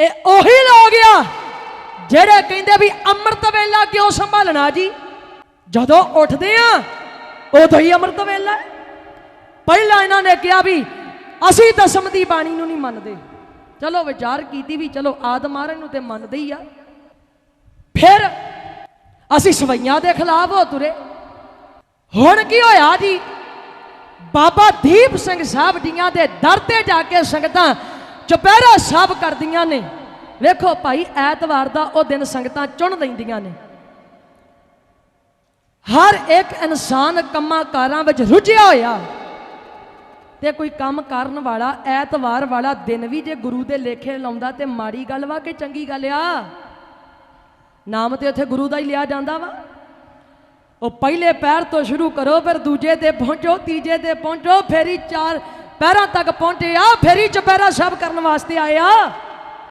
ਇਹ ਉਹੀ ਲੋਕ ਆ ਜਿਹੜੇ ਕਹਿੰਦੇ ਵੀ ਅੰਮ੍ਰਿਤ ਵੇਲਾ ਕਿਉਂ ਸੰਭਾਲਣਾ ਜੀ? ਜਦੋਂ ਉੱਠਦੇ ਆ, ਉਦੋਂ ਹੀ ਅੰਮ੍ਰਿਤ ਵੇਲਾ ਪਹਿਲਾਂ ਇਹਨਾਂ ਨੇ ਕਿਹਾ ਵੀ ਅਸੀਂ ਦਸਮ ਦੀ ਬਾਣੀ ਨੂੰ ਨਹੀਂ ਮੰਨਦੇ। ਚਲੋ ਵਿਚਾਰ ਕੀਤੀ ਵੀ ਚਲੋ ਆਦ ਮਹਾਰਾਜ ਨੂੰ ਤੇ ਮੰਨਦੇ ਹੀ ਆ। ਫਿਰ ਅਸੀਂ ਸਵਈਆਂ ਦੇ ਖਿਲਾਫ ਹੋ ਤੁਰੇ। ਹੁਣ ਕੀ ਹੋਇਆ ਜੀ? ਬਾਬਾ ਦੀਪ ਸਿੰਘ ਸਾਹਿਬ ਜੀਆਂ ਦੇ ਦਰ ਤੇ ਜਾ ਕੇ ਸੰਗਤਾਂ ਚੁਪਹਿਰਾ ਸਾਹਿਬ ਕਰਦੀਆਂ ਨੇ। ਵੇਖੋ ਭਾਈ, ਐਤਵਾਰ ਦਾ ਉਹ ਦਿਨ ਸੰਗਤਾਂ ਚੁਣ ਲੈਂਦੀਆਂ ਨੇ। ਹਰ ਇੱਕ ਇਨਸਾਨ ਕੰਮਾਂ ਕਾਰਾਂ ਵਿੱਚ ਰੁੱਝਿਆ ਹੋਇਆ। ਤੇ ਕੋਈ ਕੰਮ ਕਰਨ ਵਾਲਾ, ਐਤਵਾਰ ਵਾਲਾ ਦਿਨ ਵੀ ਜੇ ਗੁਰੂ ਦੇ ਲੇਖੇ ਲਾਉਂਦਾ ਤੇ ਮਾੜੀ ਗੱਲ ਵਾ ਕਿ ਚੰਗੀ ਗੱਲ ਆ? ਨਾਮ ਤੇ ਉੱਥੇ ਗੁਰੂ ਦਾ ਹੀ ਲਿਆ ਜਾਂਦਾ ਵਾ। ਉਹ ਪਹਿਲੇ ਪੈਰ ਤੋਂ ਸ਼ੁਰੂ ਕਰੋ, ਫਿਰ ਦੂਜੇ ਤੇ ਪਹੁੰਚੋ, ਤੀਜੇ ਤੇ ਪਹੁੰਚੋ, ਫੇਰੀ ਚਾਰ ਪੈਰਾਂ ਤੱਕ ਪਹੁੰਚੇ ਆ ਫੇਰੀ ਚੁਪਹਿਰਾ ਸਭ ਕਰਨ ਵਾਸਤੇ ਆਏ ਆ।